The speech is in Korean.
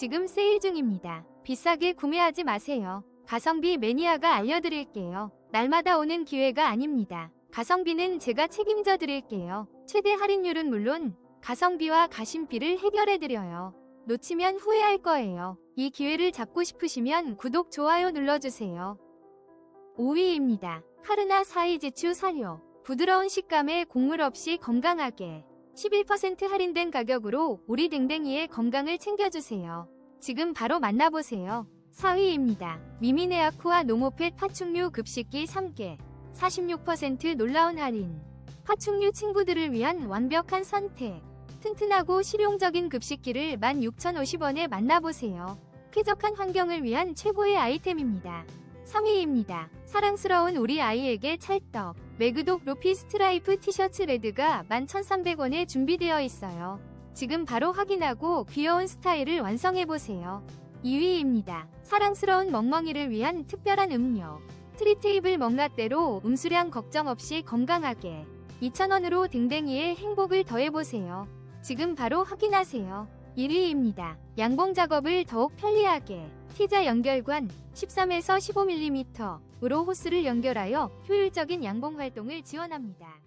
지금 세일 중입니다. 비싸게 구매하지 마세요. 가성비 매니아가 알려드릴게요. 날마다 오는 기회가 아닙니다. 가성비는 제가 책임져 드릴게요. 최대 할인율은 물론 가성비와 가심비를 해결해 드려요. 놓치면 후회할 거예요. 이 기회를 잡고 싶으시면 구독, 좋아요 눌러주세요. 5위입니다. 카르나 사이즈추 사료. 부드러운 식감에 곡물 없이 건강하게 11% 할인된 가격으로 우리 댕댕이의 건강을 챙겨주세요. 지금 바로 만나보세요. 4위입니다. 미미네아쿠아 노모펫 파충류 급식기 3개 46% 놀라운 할인 파충류 친구들을 위한 완벽한 선택 튼튼하고 실용적인 급식기를 16,050원에 만나보세요. 쾌적한 환경을 위한 최고의 아이템입니다. 3위입니다. 사랑스러운 우리 아이에게 찰떡. 매그독 루피 스트라이프 티셔츠 레드가 11,300원에 준비되어 있어요. 지금 바로 확인하고 귀여운 스타일을 완성해보세요. 2위입니다. 사랑스러운 멍멍이를 위한 특별한 음료. 트리테이블 멍라떼로 음수량 걱정 없이 건강하게 2,000원으로 댕댕이의 행복을 더해보세요. 지금 바로 확인하세요. 1위입니다. 양봉 작업을 더욱 편리하게 T자 연결관 13에서 15mm으로 호스를 연결하여 효율적인 양봉 활동을 지원합니다.